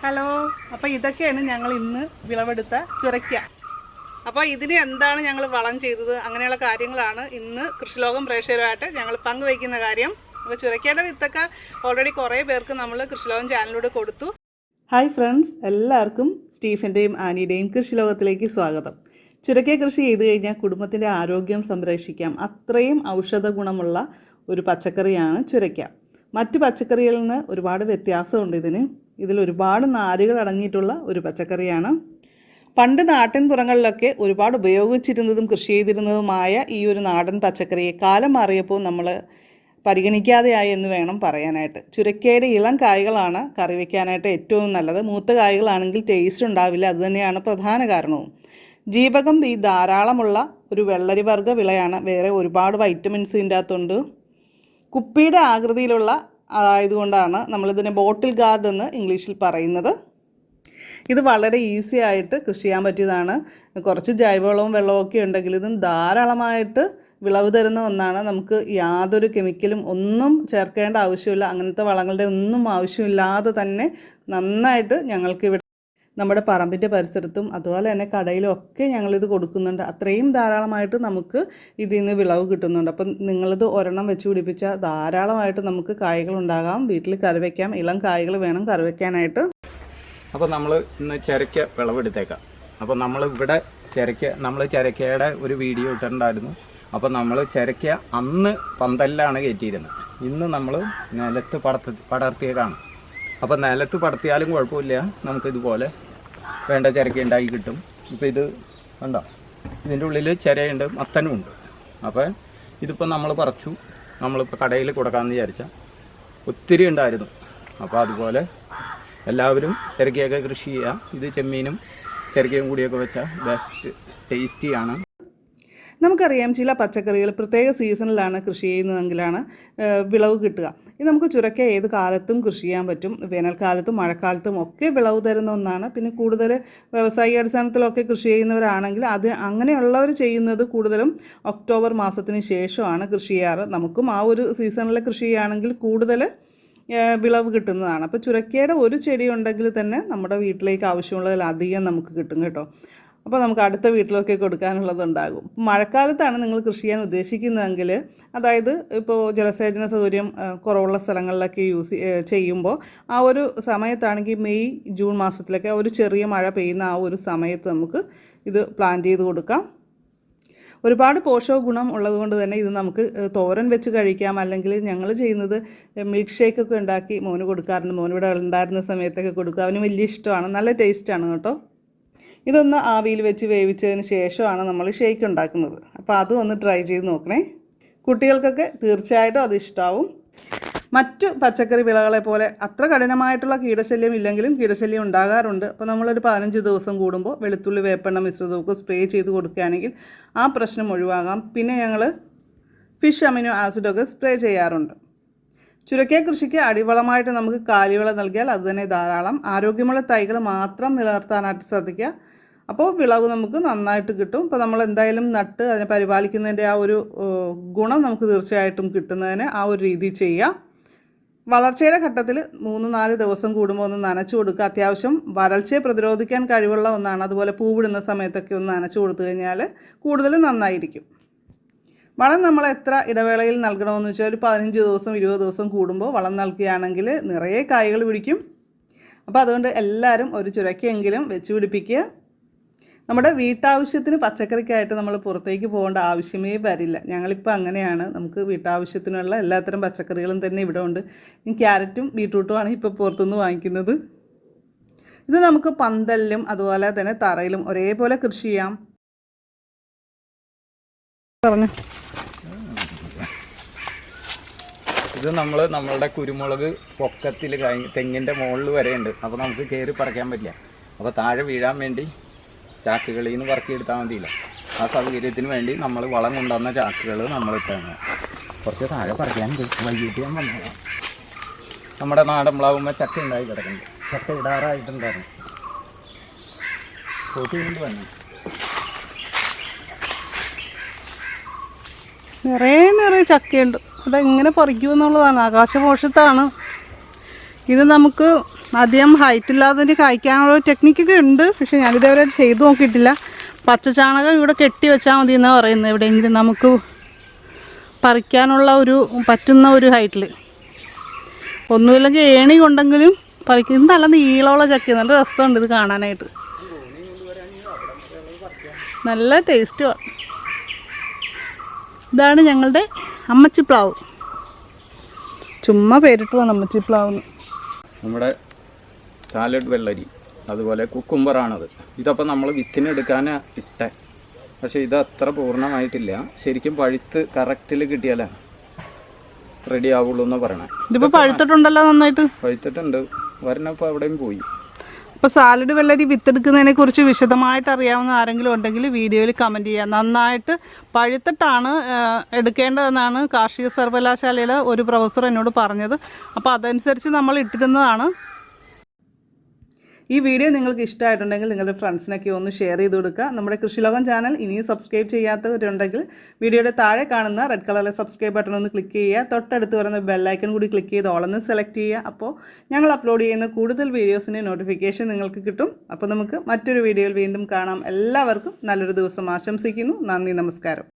Hello അപ്പോൾ ഇതൊക്കെയാണ് ഞങ്ങൾ ഇന്ന് വിളവെടുത്ത ചുരയ്ക്ക അപ്പോൾ ഇതിന് എന്താണ് ഞങ്ങൾ വളം ചെയ്തത്? അങ്ങനെയുള്ള കാര്യങ്ങളാണ് ഇന്ന് കൃഷിലോകം പ്രേക്ഷകരുമായിട്ട് ഞങ്ങൾ പങ്കുവയ്ക്കുന്ന കാര്യം. അപ്പോൾ ചുരക്കയുടെ വിത്തൊക്കെ ഓൾറെഡി കുറേ പേർക്ക് നമ്മൾ കൃഷിലോകം ചാനലിലൂടെ കൊടുത്തു. ഹായ് ഫ്രണ്ട്സ് എല്ലാവർക്കും സ്റ്റീഫന്റെയും ആനിയുടെയും കൃഷിലോകത്തിലേക്ക് സ്വാഗതം. ചുരക്ക കൃഷി ചെയ്ത് കഴിഞ്ഞാൽ കുടുംബത്തിന്റെ ആരോഗ്യം സംരക്ഷിക്കാം. അത്രയും ഔഷധ ഗുണമുള്ള ഒരു പച്ചക്കറിയാണ് ചുരയ്ക്ക മറ്റ് പച്ചക്കറികളിൽ നിന്ന് ഒരുപാട് വ്യത്യാസമുണ്ട് ഇതിന്. ഇതിൽ ഒരുപാട് നാരുകൾ അടങ്ങിയിട്ടുള്ള ഒരു പച്ചക്കറിയാണ്. പണ്ട് നാട്ടിൻ പുറങ്ങളിലൊക്കെ ഒരുപാട് ഉപയോഗിച്ചിരുന്നതും കൃഷി ചെയ്തിരുന്നതുമായ ഈ ഒരു നാടൻ പച്ചക്കറിയെ കാലം മാറിയപ്പോൾ നമ്മൾ പരിഗണിക്കാതെയായി എന്ന് വേണം പറയാനായിട്ട്. ചുരക്കയുടെ ഇളം കായ്കളാണ് കറി വയ്ക്കാനായിട്ട് ഏറ്റവും നല്ലത്. മൂത്ത കായ്കളാണെങ്കിൽ ടേസ്റ്റ് ഉണ്ടാവില്ല. അതുതന്നെയാണ് പ്രധാന കാരണവും. ജീവകം ബി ധാരാളമുള്ള ഒരു വെള്ളരി വർഗ വിളയാണ് വേറെ ഒരുപാട് വൈറ്റമിൻസ് ഇതിന്റെ അകത്തുണ്ട് കുപ്പിയുടെ ആകൃതിയിലുള്ള ആയതുകൊണ്ടാണ് നമ്മളിതിനെ ബോട്ടിൽ ഗാർഡ് എന്ന് ഇംഗ്ലീഷിൽ പറയുന്നത്. ഇത് വളരെ ഈസി ആയിട്ട് കൃഷി ചെയ്യാൻ പറ്റിയതാണ്. കുറച്ച് ജൈവവളവും വെള്ളവും ഒക്കെ ഉണ്ടെങ്കിൽ ഇതും ധാരാളമായിട്ട് വിളവ് തരുന്ന ഒന്നാണ്. നമുക്ക് യാതൊരു കെമിക്കലും ഒന്നും ചേർക്കേണ്ട ആവശ്യമില്ല. അങ്ങനത്തെ വളങ്ങളുടെ ഒന്നും ആവശ്യമില്ലാതെ തന്നെ നന്നായിട്ട് ഞങ്ങൾക്ക് ഇവിടെ നമ്മുടെ പറമ്പിന്റെ പരിസരത്തും അതുപോലെ തന്നെ കടയിലും ഒക്കെ ഞങ്ങളിത് കൊടുക്കുന്നുണ്ട്. അത്രയും ധാരാളമായിട്ട് നമുക്ക് ഇതിൽ നിന്ന് വിളവ് കിട്ടുന്നുണ്ട്. അപ്പം നിങ്ങളിത് ഒരെണ്ണം വെച്ച് പിടിപ്പിച്ചാൽ ധാരാളമായിട്ട് നമുക്ക് കായ്കൾ ഉണ്ടാകാം വീട്ടിൽ കറി വയ്ക്കാം ഇളം കായ്കൾ വേണം കറി വയ്ക്കാനായിട്ട് അപ്പോൾ നമ്മൾ ഇന്ന് ചിരക്ക വിളവെടുത്തേക്കാം. അപ്പോൾ നമ്മൾ ഇവിടെ ചിരക്ക നമ്മൾ ചിരക്കയുടെ ഒരു വീഡിയോ ഇട്ടിട്ടുണ്ടായിരുന്നു. അപ്പോൾ നമ്മൾ ചിരക്ക അന്ന് പന്തലിലാണ് കയറ്റിയിരുന്നത്. ഇന്ന് നമ്മൾ നിലത്ത് പടർത്തി പടർത്തിയേക്കാണ് അപ്പോൾ നിലത്ത് പടർത്തിയാലും കുഴപ്പമില്ല. നമുക്കിതുപോലെ വേണ്ട ചിരക്ക ഉണ്ടാക്കി കിട്ടും. ഇപ്പോൾ ഇത് കണ്ടോ? ഇതിന്റെ ഉള്ളിൽ ചിരയുണ്ട് മത്തനും ഉണ്ട്. അപ്പോൾ ഇതിപ്പോൾ നമ്മൾ പറിച്ചു. നമ്മളിപ്പോൾ കടയിൽ കൊടുക്കാമെന്ന് വിചാരിച്ചാൽ ഒത്തിരി ഉണ്ടായിരുന്നു. അപ്പോൾ അതുപോലെ എല്ലാവരും ചിരക്കയൊക്കെ കൃഷി ചെയ്യുക ഇത് ചെമ്മീനും ചിരക്കയും കൂടിയൊക്കെ വെച്ചാൽ ബെസ്റ്റ് ടേസ്റ്റിയാണ് നമുക്കറിയാം ചില പച്ചക്കറികൾ പ്രത്യേക സീസണിലാണ് കൃഷി ചെയ്യുന്നതെങ്കിലാണ് വിളവ് കിട്ടുക. ഇത് നമുക്ക് ചുരക്ക ഏത് കാലത്തും കൃഷി ചെയ്യാൻ പറ്റും. വേനൽക്കാലത്തും മഴക്കാലത്തും ഒക്കെ വിളവ് തരുന്ന ഒന്നാണ്. പിന്നെ കൂടുതൽ വ്യവസായിക അടിസ്ഥാനത്തിലൊക്കെ കൃഷി ചെയ്യുന്നവരാണെങ്കിൽ അത് അങ്ങനെയുള്ളവർ ചെയ്യുന്നത് കൂടുതലും ഒക്ടോബർ മാസത്തിന് ശേഷമാണ് കൃഷി ചെയ്യാറ്. നമുക്കും ആ ഒരു സീസണിൽ കൃഷി ചെയ്യുകയാണെങ്കിൽ കൂടുതൽ വിളവ് കിട്ടുന്നതാണ്. അപ്പോൾ ചുരക്കയുടെ ഒരു ചെടി ഉണ്ടെങ്കിൽ തന്നെ നമ്മുടെ വീട്ടിലേക്ക് ആവശ്യമുള്ളതിലധികം നമുക്ക് കിട്ടും കേട്ടോ. അപ്പോൾ നമുക്ക് അടുത്ത വീട്ടിലൊക്കെ കൊടുക്കാനുള്ളതുണ്ടാകും. മഴക്കാലത്താണ് നിങ്ങൾ കൃഷി ചെയ്യാൻ ഉദ്ദേശിക്കുന്നതെങ്കിൽ അതായത് ഇപ്പോൾ ജലസേചന സൗകര്യം കുറവുള്ള സ്ഥലങ്ങളിലൊക്കെ യൂസ് ചെയ്യുമ്പോൾ ആ ഒരു സമയത്താണെങ്കിൽ മെയ് ജൂൺ മാസത്തിലൊക്കെ ഒരു ചെറിയ മഴ പെയ്യുന്ന ആ ഒരു സമയത്ത് നമുക്ക് ഇത് പ്ലാൻ ചെയ്ത് കൊടുക്കാം. ഒരുപാട് പോഷക ഗുണം ഉള്ളതുകൊണ്ട് തന്നെ ഇത് നമുക്ക് തോരൻ വെച്ച് കഴിക്കാം. അല്ലെങ്കിൽ ഞങ്ങൾ ചെയ്യുന്നത് മിൽക്ക് ഷേക്ക് ഒക്കെ ഉണ്ടാക്കി മോന് കൊടുക്കാറുണ്ട്. മോനിവിടെ ഇവിടെ ഉണ്ടായിരുന്ന സമയത്തൊക്കെ കൊടുക്കുക അവന് വലിയ ഇഷ്ടമാണ്. നല്ല ടേസ്റ്റാണ് കേട്ടോ. ഇതൊന്ന് ആവിയിൽ വെച്ച് വേവിച്ചതിന് ശേഷമാണ് നമ്മൾ ഷേക്ക് ഉണ്ടാക്കുന്നത്. അപ്പോൾ അതും ഒന്ന് ട്രൈ ചെയ്ത് നോക്കണേ. കുട്ടികൾക്കൊക്കെ തീർച്ചയായിട്ടും അത് ഇഷ്ടാവും. മറ്റു പച്ചക്കറി വിളകളെ പോലെ അത്ര കഠിനമായിട്ടുള്ള കീടശല്യം ഇല്ലെങ്കിലും കീടശല്യം ഉണ്ടാകാറുണ്ട്. അപ്പോൾ നമ്മളൊരു പതിനഞ്ച് ദിവസം കൂടുമ്പോൾ വെളുത്തുള്ളി വേപ്പെണ്ണ മിശ്രിതമൊക്കെ സ്പ്രേ ചെയ്ത് കൊടുക്കുകയാണെങ്കിൽ ആ പ്രശ്നം ഒഴിവാകാം. പിന്നെ ഞങ്ങൾ ഫിഷ് അമിനോ ആസിഡൊക്കെ സ്പ്രേ ചെയ്യാറുണ്ട്. ചുരക്കിയ കൃഷിക്ക് അടിവളമായിട്ട് നമുക്ക് കാലിവള നൽകിയാൽ അതുതന്നെ ധാരാളം. ആരോഗ്യമുള്ള തൈകൾ മാത്രം നിലനിർത്താനായിട്ട് ശ്രദ്ധിക്കുക. അപ്പോൾ വിളവ് നമുക്ക് നന്നായിട്ട് കിട്ടും. ഇപ്പോൾ നമ്മൾ എന്തായാലും നട്ട് അതിനെ പരിപാലിക്കുന്നതിന്റെ ആ ഒരു ഗുണം നമുക്ക് തീർച്ചയായിട്ടും കിട്ടുന്നതിന് ആ ഒരു രീതി ചെയ്യുക വളർച്ചയുടെ ഘട്ടത്തിൽ മൂന്ന് നാല് ദിവസം കൂടുമ്പോൾ ഒന്ന് നനച്ചു കൊടുക്കുക. അത്യാവശ്യം വരൾച്ചയെ പ്രതിരോധിക്കാൻ കഴിവുള്ള ഒന്നാണ്. അതുപോലെ പൂവിടുന്ന സമയത്തൊക്കെ ഒന്ന് നനച്ചു കൊടുത്തു കഴിഞ്ഞാൽ കൂടുതൽ നന്നായിരിക്കും. വളം നമ്മൾ എത്ര ഇടവേളയിൽ നൽകണമെന്ന് വെച്ചാൽ ഒരു പതിനഞ്ച് ദിവസം ഇരുപത് ദിവസം കൂടുമ്പോൾ വളം നൽകുകയാണെങ്കിൽ നിറയെ കായ്കൾ പിടിക്കും. അപ്പോൾ അതുകൊണ്ട് എല്ലാവരും ഒരു ചുരക്കെങ്കിലും വെച്ച് പിടിപ്പിക്കുക. നമ്മുടെ വീട്ടാവശ്യത്തിന് പച്ചക്കറിക്കായിട്ട് നമ്മൾ പുറത്തേക്ക് പോകേണ്ട ആവശ്യമേ വരില്ല. ഞങ്ങളിപ്പോൾ അങ്ങനെയാണ്. നമുക്ക് വീട്ടാവശ്യത്തിനുള്ള എല്ലാത്തരം പച്ചക്കറികളും തന്നെ ഇവിടെ ഉണ്ട്. ഈ ക്യാരറ്റും ബീട്രൂട്ടുമാണ് ഇപ്പോൾ പുറത്തുനിന്ന് വാങ്ങിക്കുന്നത്. ഇത് നമുക്ക് പന്തലിലും അതുപോലെ തന്നെ തറയിലും ഒരേപോലെ കൃഷി ചെയ്യാം. പറഞ്ഞു. ഇത് നമ്മൾ നമ്മളുടെ കുരുമുളക് പൊക്കത്തിൽ തെങ്ങിന്റെ മുകളിൽ വരെയുണ്ട്. അപ്പോൾ നമുക്ക് കയറി പറിക്കാൻ പറ്റില്ല. അപ്പോൾ താഴെ വീഴാൻ വേണ്ടി ചാക്കുകളിൽ നിന്ന് വർക്ക് ചെയ്തെടുത്താൽ മതിയില്ല. ആ സൗകര്യത്തിന് വേണ്ടി നമ്മൾ വളം കൊണ്ടുവന്ന ചാക്കുകൾ നമ്മൾ ഇട്ടാണ്. കുറച്ച് താഴെ പറയാൻ വൈകിട്ട് ഞാൻ വന്നതാണ് നമ്മുടെ നാടൻ പ്ലാവുമ്പോൾ ചക്ക ഉണ്ടായി കിടക്കുന്നുണ്ട് ചക്ക ഇടാറായിട്ടുണ്ടായിരുന്നു. കൂട്ടി കൊണ്ട് വന്നു. നിറയെ നിറയെ ചക്കയുണ്ട്. അതെങ്ങനെ പറിക്കൂ എന്നുള്ളതാണ് ആകാശമോഷത്താണ് ഇത് നമുക്ക് അധികം ഹൈറ്റ് ഇല്ലാത്തതിന് കായ്ക്കാനുള്ള ടെക്നിക്കൊക്കെ ഉണ്ട്. പക്ഷെ ഞാനിതേവരെ ചെയ്തു നോക്കിയിട്ടില്ല. പച്ച ചാണകം ഇവിടെ കെട്ടി വെച്ചാൽ മതി എന്നാണ് പറയുന്നത്. എവിടെയെങ്കിലും നമുക്ക് പറിക്കാനുള്ള ഒരു പറ്റുന്ന ഒരു ഹൈറ്റിൽ ഒന്നുമില്ലെങ്കിൽ ഏണി കൊണ്ടെങ്കിലും പറിക്കും. നല്ല നീളമുള്ള ചക്ക നല്ല രസമുണ്ട് ഇത് കാണാനായിട്ട്. നല്ല ടേസ്റ്റ് ഇതാണ് ഞങ്ങളുടെ അമ്മച്ചിപ്ലാവ്. ചുമ്മാ പേരിട്ടതാണ് അമ്മച്ചിപ്ലാവ് നമ്മുടെ സാലഡ് വെള്ളരി അതുപോലെ കുക്കുംബറാണത്. ഇതപ്പോൾ നമ്മൾ വിത്തിനെടുക്കാൻ ഇട്ടേ. പക്ഷേ ഇത് അത്ര പൂർണമായിട്ടില്ല. ശരിക്കും പഴുത്ത് കറക്റ്റിൽ കിട്ടിയാലേ റെഡി ആവുള്ളൂ എന്ന് പറയണേ. ഇതിപ്പോൾ പഴുത്തിട്ടുണ്ടല്ലോ നന്നായിട്ട്? പഴുത്തിട്ടുണ്ട്. വരണപ്പോൾ അവിടെയും പോയി. അപ്പോൾ സാലഡ് വെള്ളരി വിത്തെടുക്കുന്നതിനെ കുറിച്ച് വിശദമായിട്ട് അറിയാവുന്ന ആരെങ്കിലും ഉണ്ടെങ്കിൽ വീഡിയോയിൽ കമന്റ് ചെയ്യാം. നന്നായിട്ട് പഴുത്തിട്ടാണ് എടുക്കേണ്ടതെന്നാണ് കാർഷിക സർവകലാശാലയുടെ ഒരു പ്രൊഫസർ എന്നോട് പറഞ്ഞത്. അപ്പോൾ അതനുസരിച്ച് നമ്മൾ ഇട്ടിരുന്നതാണ്. ഈ വീഡിയോ നിങ്ങൾക്ക് ഇഷ്ടമായിട്ടുണ്ടെങ്കിൽ നിങ്ങളുടെ ഫ്രണ്ട്സിനൊക്കെ ഒന്ന് ഷെയർ ചെയ്ത് കൊടുക്കുക. നമ്മുടെ കൃഷിലോകം ചാനൽ ഇനിയും സബ്സ്ക്രൈബ് ചെയ്യാത്തവരുണ്ടെങ്കിൽ വീഡിയോയുടെ താഴെ കാണുന്ന റെഡ് കളറിലെ സബ്സ്ക്രൈബ് ബട്ടൺ ഒന്ന് ക്ലിക്ക് ചെയ്യുക. തൊട്ടടുത്ത് വരുന്ന ബെല്ലൈക്കൺ കൂടി ക്ലിക്ക് ചെയ്ത് ഓളെന്ന് സെലക്ട് ചെയ്യുക. അപ്പോൾ ഞങ്ങൾ അപ്ലോഡ് ചെയ്യുന്ന കൂടുതൽ വീഡിയോസിന്റെ നോട്ടിഫിക്കേഷൻ നിങ്ങൾക്ക് കിട്ടും. അപ്പോൾ നമുക്ക് മറ്റൊരു വീഡിയോയിൽ വീണ്ടും കാണാം. എല്ലാവർക്കും നല്ലൊരു ദിവസം ആശംസിക്കുന്നു. നന്ദി നമസ്കാരം.